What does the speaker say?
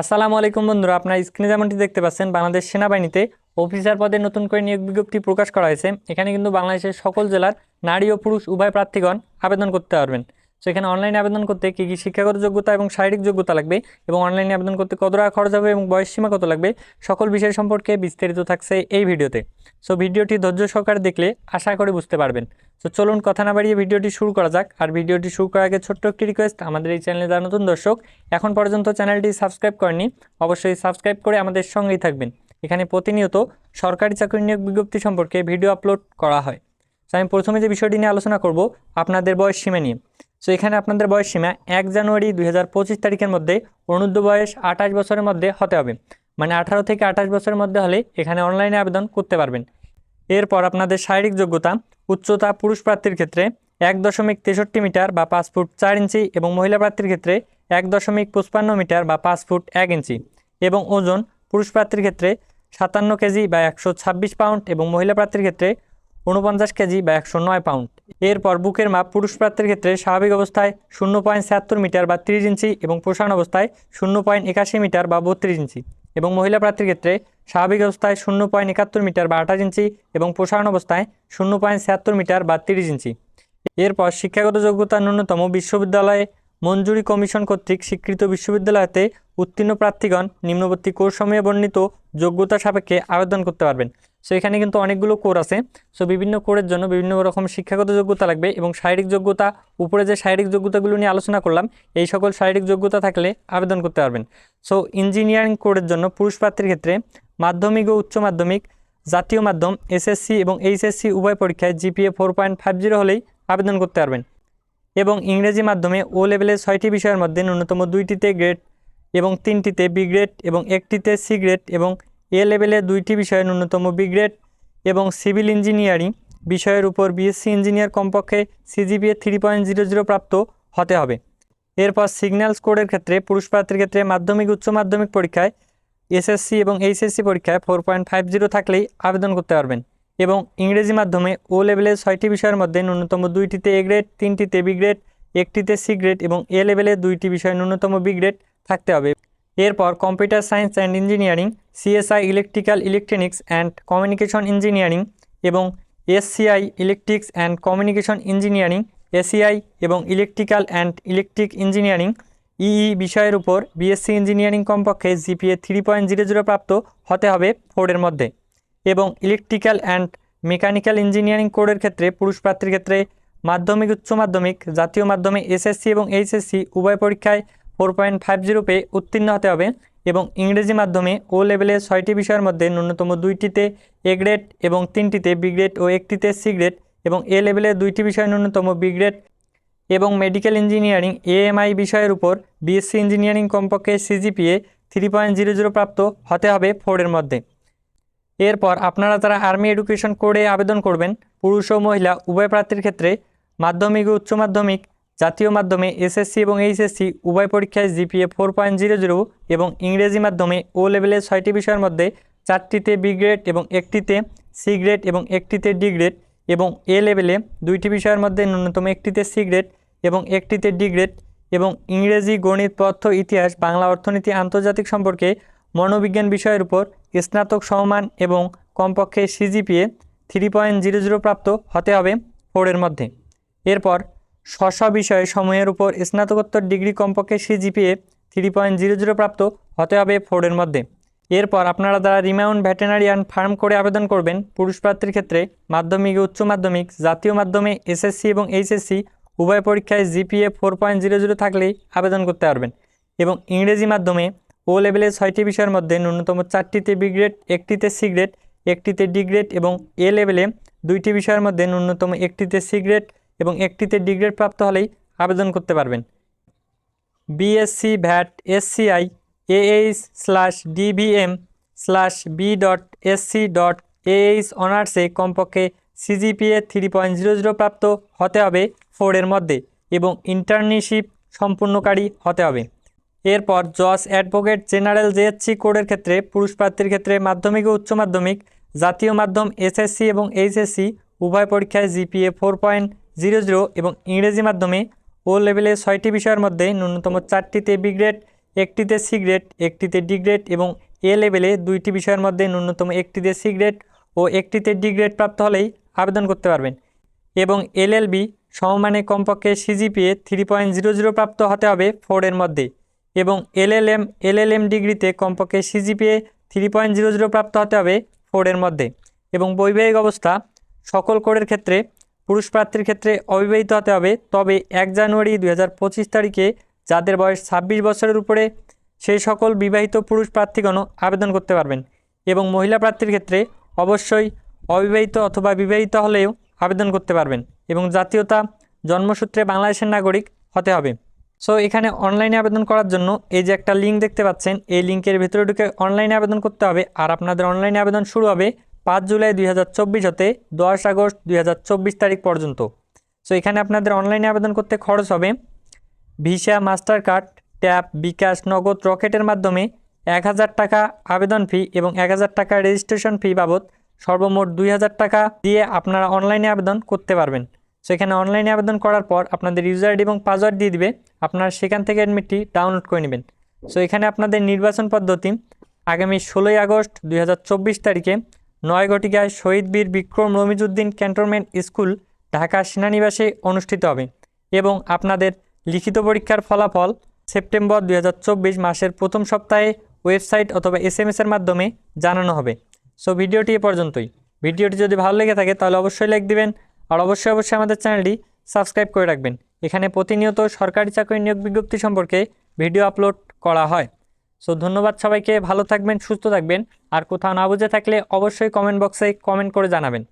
আসসালামু আলাইকুম বন্ধুরা, আপনার স্ক্রিনে যেমনটি দেখতে পাচ্ছেন, বাংলাদেশ সেনাবাহিনীতে অফিসার পদে নতুন করে নিয়োগ বিজ্ঞপ্তি প্রকাশ করা হয়েছে। এখানে কিন্তু বাংলাদেশের সকল জেলার নারী ও পুরুষ উভয় প্রার্থীগণ আবেদন করতে পারবেন। সো এখানে অনলাইনে আবেদন করতে কী কী শিক্ষাগত যোগ্যতা এবং শারীরিক যোগ্যতা লাগবে এবং অনলাইনে আবেদন করতে কত টাকা খরচ হবে এবং বয়স সীমা কত লাগবে সকল বিষয় সম্পর্কে বিস্তারিত থাকছে এই ভিডিওতে। সো ভিডিওটি ধৈর্য সহকারে দেখলে আশা করে বুঝতে পারবেন। সো চলুন কথা না বাড়িয়ে ভিডিওটি শুরু করা যাক। আর ভিডিওটি শুরু করার আগে ছোট্ট একটি রিকোয়েস্ট আমাদের এই চ্যানেলে যারা নতুন দর্শক, এখন পর্যন্ত চ্যানেলটি সাবস্ক্রাইব করেনি অবশ্যই সাবস্ক্রাইব করে আমাদের সঙ্গেই থাকবেন। এখানে প্রতিনিয়ত সরকারি চাকরি নিয়োগ বিজ্ঞপ্তি সম্পর্কে ভিডিও আপলোড করা হয়। তো আমি প্রথমে যে বিষয়টি নিয়ে আলোচনা করব, আপনাদের বয়স সীমা নিয়ে। সো এখানে আপনাদের বয়স সীমা এক জানুয়ারি দুই হাজার পঁচিশ তারিখের মধ্যে অনূর্ধ্ব বয়স আঠাশ বছরের মধ্যে হতে হবে। মানে আঠারো থেকে আঠাশ বছরের মধ্যে হলে এখানে অনলাইনে আবেদন করতে পারবেন। এরপর আপনাদের শারীরিক যোগ্যতা, উচ্চতা পুরুষ প্রার্থীর ক্ষেত্রে এক দশমিক তেষট্টি মিটার বা পাঁচ ফুট চার ইঞ্চি এবং মহিলা প্রার্থীর ক্ষেত্রে এক দশমিক পঁচপান্ন মিটার বা পাঁচ ফুট এক ইঞ্চি এবং ওজন পুরুষ প্রার্থীর ক্ষেত্রে সাতান্ন কেজি বা একশো ছাব্বিশ পাউন্ড এবং মহিলা প্রার্থীর ক্ষেত্রে উনপঞ্চাশ কেজি বা একশো নয় পাউন্ড। এরপর বুকের মাপ পুরুষ প্রার্থীর ক্ষেত্রে স্বাভাবিক অবস্থায় শূন্য পয়েন্ট ছিয়াত্তর মিটার বা তিরিশ ইঞ্চি এবং প্রসারণ অবস্থায় শূন্য পয়েন্ট একাশি মিটার বা বত্রিশ ইঞ্চি এবং মহিলা প্রার্থীর ক্ষেত্রে স্বাভাবিক অবস্থায় শূন্য পয়েন্ট একাত্তর মিটার বা আঠাশ ইঞ্চি এবং প্রসারণ অবস্থায় শূন্য পয়েন্ট ছিয়াত্তর মিটার বা তিরিশ ইঞ্চি। এরপর শিক্ষাগত যোগ্যতা ন্যূনতম বিশ্ববিদ্যালয়ে মঞ্জুরি কমিশন কর্তৃক স্বীকৃত বিশ্ববিদ্যালয়তে উত্তীর্ণ প্রার্থীগণ নিম্নবর্তী কোর্স কোর্সমূহে বর্ণিত যোগ্যতা সাপেক্ষে আবেদন করতে পারবেন। সো এখানে কিন্তু অনেকগুলো কোর আছে। সো বিভিন্ন কোরের জন্য বিভিন্ন রকম শিক্ষাগত যোগ্যতা লাগবে এবং শারীরিক যোগ্যতা, উপরে যে শারীরিক যোগ্যতাগুলো নিয়ে আলোচনা করলাম, এই সকল শারীরিক যোগ্যতা থাকলে আবেদন করতে পারবেন। সো ইঞ্জিনিয়ারিং কোরের জন্য পুরুষ প্রার্থীর ক্ষেত্রে মাধ্যমিক ও উচ্চ মাধ্যমিক, জাতীয় মাধ্যম এসএসসি এবং এইচএসসি উভয় পরীক্ষায় GPA four point five zero হলেই আবেদন করতে পারবেন। এবং ইংরেজি মাধ্যমে ও লেভেলের ছয়টি বিষয়ের মধ্যে ন্যূনতম দুইটিতে গ্রেড এবং তিনটিতে বি গ্রেড এবং একটিতে সি গ্রেড এবং এ লেভেলে দুইটি বিষয়ে ন্যূনতম বি গ্রেড এবং সিভিল ইঞ্জিনিয়ারিং বিষয়ের উপর বিএসসি ইঞ্জিনিয়ার কমপক্ষে CGPA three point zero zero প্রাপ্ত হতে হবে। এরপর সিগন্যাল স্কোরের ক্ষেত্রে, পুরুষ প্রার্থীর ক্ষেত্রে মাধ্যমিক, উচ্চ মাধ্যমিক পরীক্ষায় এসএসসি এবং এইচএসসি পরীক্ষায় ফোর পয়েন্ট ফাইভ জিরো থাকলেই আবেদন করতে পারবেন এবং ইংরেজি মাধ্যমে ও লেভেলের ছয়টি বিষয়ের মধ্যে ন্যূনতম দুইটিতে এ গ্রেড, তিনটিতে বি গ্রেড, একটিতে সি গ্রেড এবং এ লেভেলে দুইটি বিষয়ে ন্যূনতম বি গ্রেড থাকতে হবে। এরপর computer science and engineering CSE electrical electronics and communication engineering এবং ECE electronics and communication engineering ECE এবং electrical and electronic engineering EE বিষয়ের উপর বিএসসি ইঞ্জিনিয়ারিং কমপক্ষে GPA three point zero zero প্রাপ্ত হতে হবে ফোর্ডের মধ্যে এবং ইলেকট্রিক্যাল অ্যান্ড মেকানিক্যাল ইঞ্জিনিয়ারিং কোডের ক্ষেত্রে পুরুষ প্রার্থীর ক্ষেত্রে মাধ্যমিক, উচ্চ মাধ্যমিক, জাতীয় মাধ্যমে এসএসসি এবং এইচএসসি উভয় পরীক্ষায় ফোর পয়েন্ট ফাইভ জিরো পেয়ে উত্তীর্ণ হতে হবে এবং ইংরেজি মাধ্যমে ও লেভেলে ছয়টি বিষয়ের মধ্যে ন্যূনতম দুইটিতে এ গ্রেড এবং তিনটিতে বি গ্রেড ও একটিতে সি গ্রেড এবং এ লেভেলে দুইটি বিষয় ন্যূনতম বি গ্রেড এবং মেডিকেল ইঞ্জিনিয়ারিং এএমআই বিষয়ের উপর বিএসসি ইঞ্জিনিয়ারিং কমপক্ষে CGPA three point zero zero প্রাপ্ত হতে হবে ফোরের মধ্যে। এরপর আপনারা যারা আর্মি এডুকেশন কোডে আবেদন করবেন, পুরুষ ও মহিলা উভয় প্রার্থীর ক্ষেত্রে মাধ্যমিক ও উচ্চ মাধ্যমিক জাতীয় মাধ্যমে এসএসসি এবং এইচএসসি উভয় পরীক্ষায় GPA four point zero zero এবং ইংরেজি মাধ্যমে ও লেভেলের ছয়টি বিষয়ের মধ্যে চারটিতে বি গ্রেড এবং একটিতে সি গ্রেড এবং একটিতে ডি গ্রেড এবং এ লেভেলে দুইটি বিষয়ের মধ্যে ন্যূনতম একটিতে সি গ্রেড এবং একটিতে ডি গ্রেড এবং ইংরেজি, গণিত পথ্য ইতিহাস, বাংলা অর্থনীতি, আন্তর্জাতিক সম্পর্কে মনোবিজ্ঞান বিষয়ের উপর স্নাতক সমমান এবং কমপক্ষে CGPA three point zero zero প্রাপ্ত হতে হবে ফোরের মধ্যে। এরপর স্ব বিষয়ে সময়ের উপর স্নাতকোত্তর ডিগ্রি কমপক্ষে CGPA three point zero zero প্রাপ্ত হতে হবে ফোরের মধ্যে। এরপর আপনারা দ্বারা রিমাউন্ড ভেটেনারিয়ান ফার্ম করে আবেদন করবেন, পুরুষ প্রার্থীর ক্ষেত্রে মাধ্যমিক, উচ্চ মাধ্যমিক, জাতীয় মাধ্যমে এসএসসি এবং এইচএসসি উভয় পরীক্ষায় GPA four point zero zero থাকলেই আবেদন করতে পারবেন এবং ইংরেজি মাধ্যমে ও লেভেলের ছয়টি বিষয়ের মধ্যে ন্যূনতম চারটিতে বি গ্রেড একটিতে সি গ্রেড একটিতে ডি গ্রেড এবং এ লেভেলে দুইটি বিষয়ের মধ্যে ন্যূনতম একটিতে সি গ্রেড এবং একটিতে ডি গ্রেড প্রাপ্ত হলেই আবেদন করতে পারবেন। BSc vet sci AH slash DVM slash B dot Sc dot AH অনার্সে কমপক্ষে CGPA three point zero zero প্রাপ্ত হতে হবে ফোরের মধ্যে এবং ইন্টার্নশিপ সম্পূর্ণকারী হতে হবে। এরপর জজ অ্যাডভোকেট জেনারেল জেএসসি কোডের ক্ষেত্রে পুরুষ প্রার্থীর ক্ষেত্রে মাধ্যমিক ও উচ্চ মাধ্যমিক, জাতীয় মাধ্যম এসএসসি এবং এইচএসসি উভয় পরীক্ষায় GPA four point zero zero এবং ইংরেজি মাধ্যমে ও লেভেলে ছয়টি বিষয়ের মধ্যে ন্যূনতম চারটিতে বি গ্রেড একটিতে সি গ্রেড একটিতে ডি গ্রেড এবং এ লেভেলে দুইটি বিষয়ের মধ্যে ন্যূনতম একটিতে সি গ্রেড ও একটিতে ডি গ্রেড প্রাপ্ত হলেই আবেদন করতে পারবেন। এবং এলএলবি সমমানে কমপক্ষে CGPA three point zero zero প্রাপ্ত হতে হবে ফোরের মধ্যে এবং এলএলএম এলএলএম ডিগ্রিতে কমপক্ষে CGPA three point zero zero প্রাপ্ত হতে হবে ফোরের মধ্যে এবং বৈবাহিক অবস্থা সকল কোডের ক্ষেত্রে পুরুষ প্রার্থীর ক্ষেত্রে অবিবাহিত হতে হবে। তবে এক জানুয়ারি দুই হাজার পঁচিশ তারিখে যাদের বয়স ছাব্বিশ বছরের উপরে, সেই সকল বিবাহিত পুরুষ প্রার্থীগণও আবেদন করতে পারবেন এবং মহিলা প্রার্থীর ক্ষেত্রে অবশ্যই অবিবাহিত অথবা বিবাহিত হলেও আবেদন করতে পারবেন এবং জাতীয়তা জন্মসূত্রে বাংলাদেশের নাগরিক হতে হবে। সো, এখানে অনলাইনে আবেদন করার জন্য এই যে একটা লিঙ্ক দেখতে পাচ্ছেন, এই লিঙ্কের ভিতরে ঢুকে অনলাইনে আবেদন করতে হবে। আর আপনাদের অনলাইনে আবেদন শুরু হবে পাঁচ জুলাই দুই হাজার চব্বিশ হতে দশ আগস্ট দুই হাজার চব্বিশ তারিখ পর্যন্ত। সো এখানে আপনাদের অনলাইনে আবেদন করতে খরচ হবে Visa Mastercard Tap bKash Nagad, রকেটের মাধ্যমে এক হাজার টাকা আবেদন ফি এবং এক হাজার টাকা রেজিস্ট্রেশন ফি বাবদ সর্বমোট দুই হাজার টাকা দিয়ে আপনারা অনলাইনে আবেদন করতে পারবেন। সেখানে অনলাইনে আবেদন করার পর আপনাদের ইউজার আইডি এবং পাসওয়ার্ড দিয়ে দিবে। আপনারা সেখান থেকে অ্যাডমিটটি ডাউনলোড করে নেবেন। সো এখানে আপনাদের নির্বাচন পদ্ধতি আগামী ষোলোই আগস্ট দুই হাজার চব্বিশ তারিখে নয় ঘটিকায় শহীদ বীর বিক্রম রমিজউদ্দিন ক্যান্টনমেন্ট স্কুল ঢাকা সেনানিবাসে অনুষ্ঠিত হবে এবং আপনাদের লিখিত পরীক্ষার ফলাফল সেপ্টেম্বর দু হাজার চব্বিশ মাসের প্রথম সপ্তাহে ওয়েবসাইট অথবা এস এর মাধ্যমে জানানো হবে। সো, ভিডিওটি এ পর্যন্তই। ভিডিওটি যদি ভালো লেগে থাকে, তাহলে অবশ্যই লাইক দিবেন আর অবশ্যই অবশ্যই আমাদের চ্যানেলটি সাবস্ক্রাইব করে রাখবেন। এখানে প্রতিনিয়ত সরকারি চাকরি নিয়োগ বিজ্ঞপ্তি সম্পর্কে ভিডিও আপলোড করা হয়। সো ধন্যবাদ সবাইকে, ভালো থাকবেন, সুস্থ থাকবেন। আর কোথাও না বুঝে থাকলে অবশ্যই কমেন্ট বক্সে কমেন্ট করে জানাবেন।